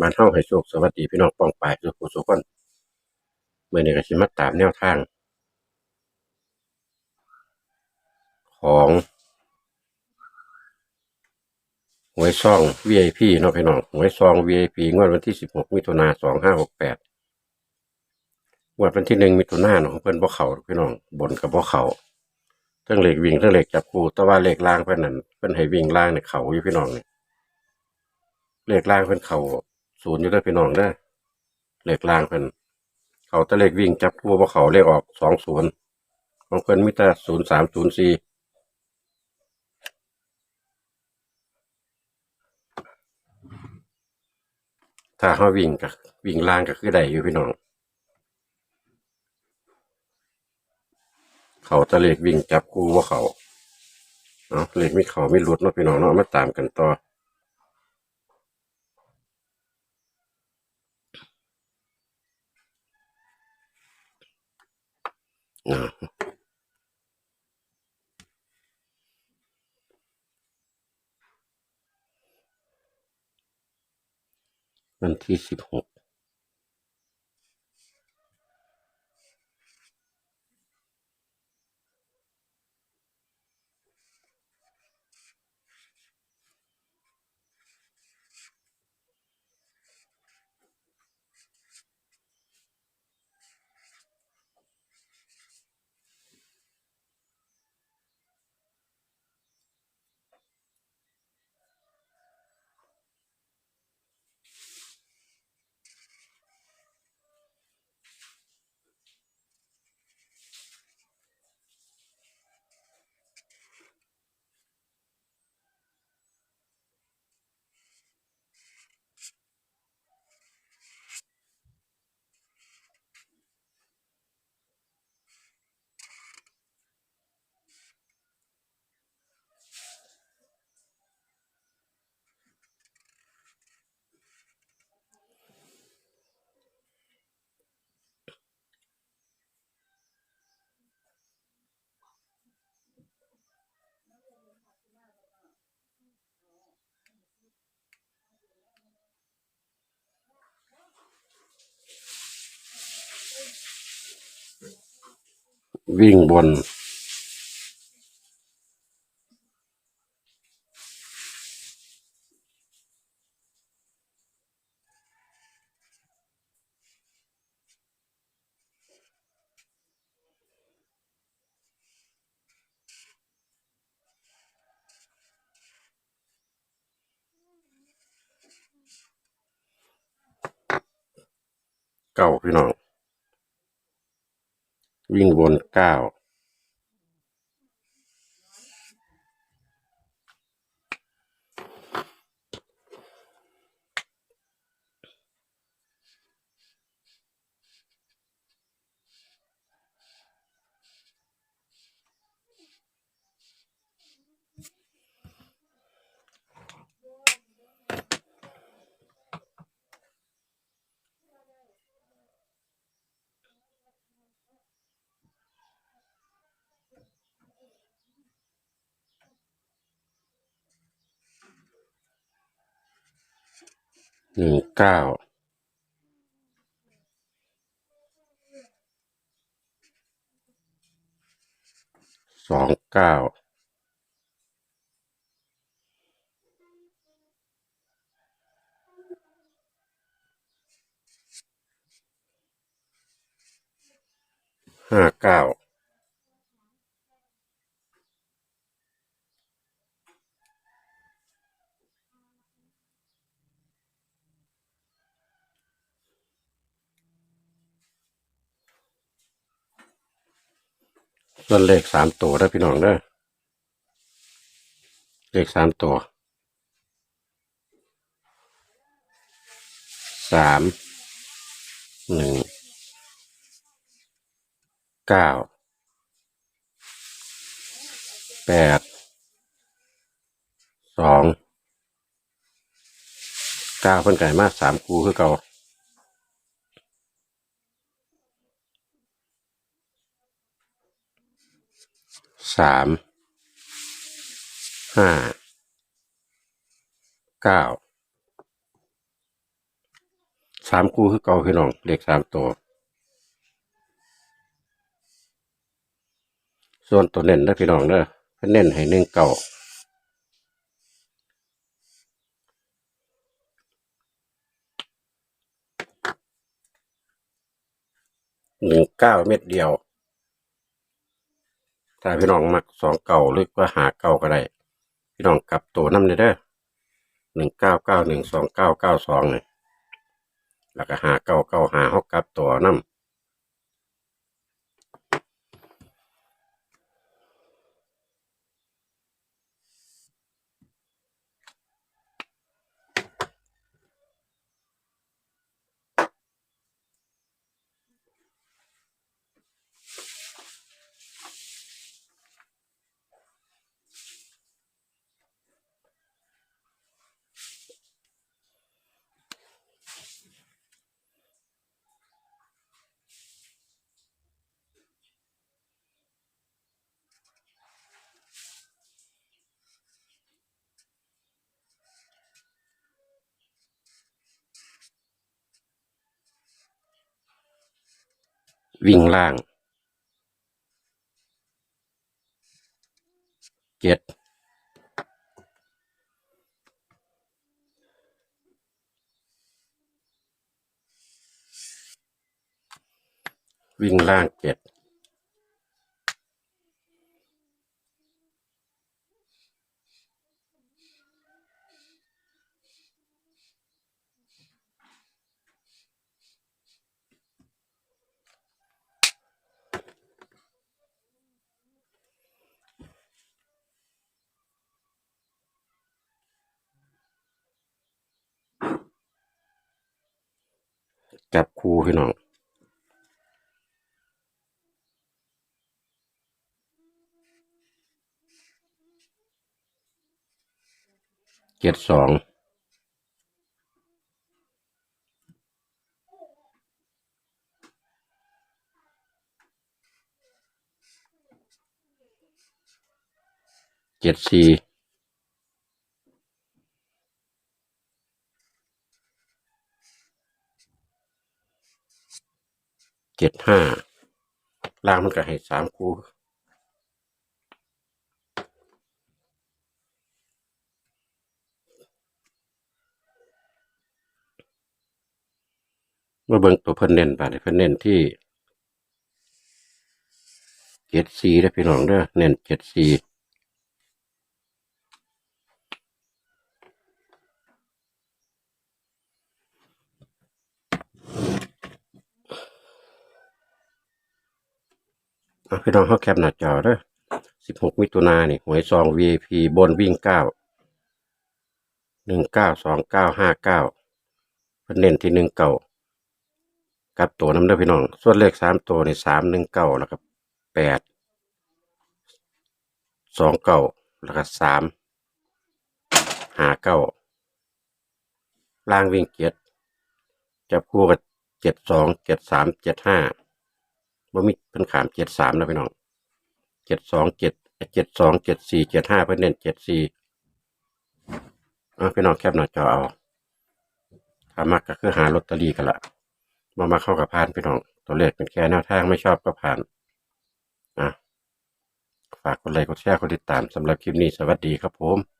บ้านเฮาให้โชคสวัสดีพี่น้องป้องปายทุกผู้ทุกคนเมื้อนี้ก็สิมาตามแนวทาง ของหวยซอง VIP เนาะพี่น้องหวยซอง VIP งวดวันที่ 16 มิถุนายน2568งวดวันที่ 1 มิถุนายนของเพิ่นบ่เข้าพี่น้องบนกับบ่เข้าเทั้งเหลขวิ่งเทั้งเหลขจับคู่แต่ว่าเหลขล่างเพิ่นนั่นเพิ่นให้วิ่งล่างเนี่ยเขาอยู่พี่น้องเนี่ยเหลขล่างเพิ่นเขา ศูนย์อยู่เด้พี่น้องเด้อเลขล่างเพิ่นเขาต่เลขวิ่งจับคู่บ่าเขาเลขออก20ของเพิ่นมีแต่0304ถ้าเขาวิ่งก็วิ่งล่างก็คือได้อยู่พี่น้อง เขาตะเลกวิ่งจับกูว่าเขาเนาะเลขไม่เขาไม่หลุดเนาะพี่น้องเนาะมาตามกันต่อ เน วิ่งบน เก้าพี่น้อง วิ่งบนเก้า หนึ่งเก้าสองเก้าห้าเก้า ส่นเลขสามตัวได้พี่น้องเด้อเลขสามตัวสามหนึ่งเก้าแปดสองเก้าเพิ่นไก่มาสามคูคือเก่า สามห้าเก้าสามคู่คือเก่าพี่น้องเลขสามตัว ส่วนตัวเน้นเด้อพี่น้องเด้อเพิ่เน้นให้หนึ่งเก่าหนึ่งเก้าเม็ดเดียว ถ้าพี่น้องมักสองเก่าหรือว่าหาเก่าก็ได้ พี่น้องกลับตัวน้ำเลยเด้อหนึ่งเก้าเก้าหนึ่งสองเก้าเก้าสองเลยแล้วก็หาเก้าเก้าหาหกกลับตัวน้ำ วิ่งล่างเจ็ดวิ่งล่างเจ็ด จับคู่พี่น้องเจ็ดสองเจ็ดสี่ เจ็ดห้าล่างมันก็ให้สามคู่เมื่อเบิ่งตัวเพิ่นเน้นบาดเพิ่นเน้นที่เจ็ดสี่ได้อพี่น้องเด้อเน้นเจ็ดสี่ อะพี่น้องเขาแคปหน้าจอเด้อสิบหกมิถุนายนนี่หวยซอง VIP บนวิ่งเก้าหนึ่งเก้าสองเก้าห้าเก้าเพิ่นเน้นที่หนึ่งเก้ากับตัวน้ำเด้อพี่น้อง ส่วนเลขสามตัวในสามหนึ่งเก้าแล้วก็แปดสองเก้าแล้วก็สามหาเก้าล่างวิ่งเจ็ดจับคู่กับเจ็ดสองเจ็ดสามเจ็ดห้า บ่มีเป็นขามเจ็ดสามนะพี่น้องเจ็ดสองเจ็ดเจ็ดสองเจ็ดสี่เจ็ดห้าเพื่อนเน้นเจ็ดสี่อะพี่น้องแคปหน้าจอเอาถ้ามักก็คือหาลอตเตอรี่กันละมามาเข้ากับผ่านพี่น้องตัวเลขเป็นแค่แนวทางไม่ชอบก็ผ่านอะฝากกดไลค์กดแชร์กดติดตามสำหรับคลิปนี้สวัสดีครับผม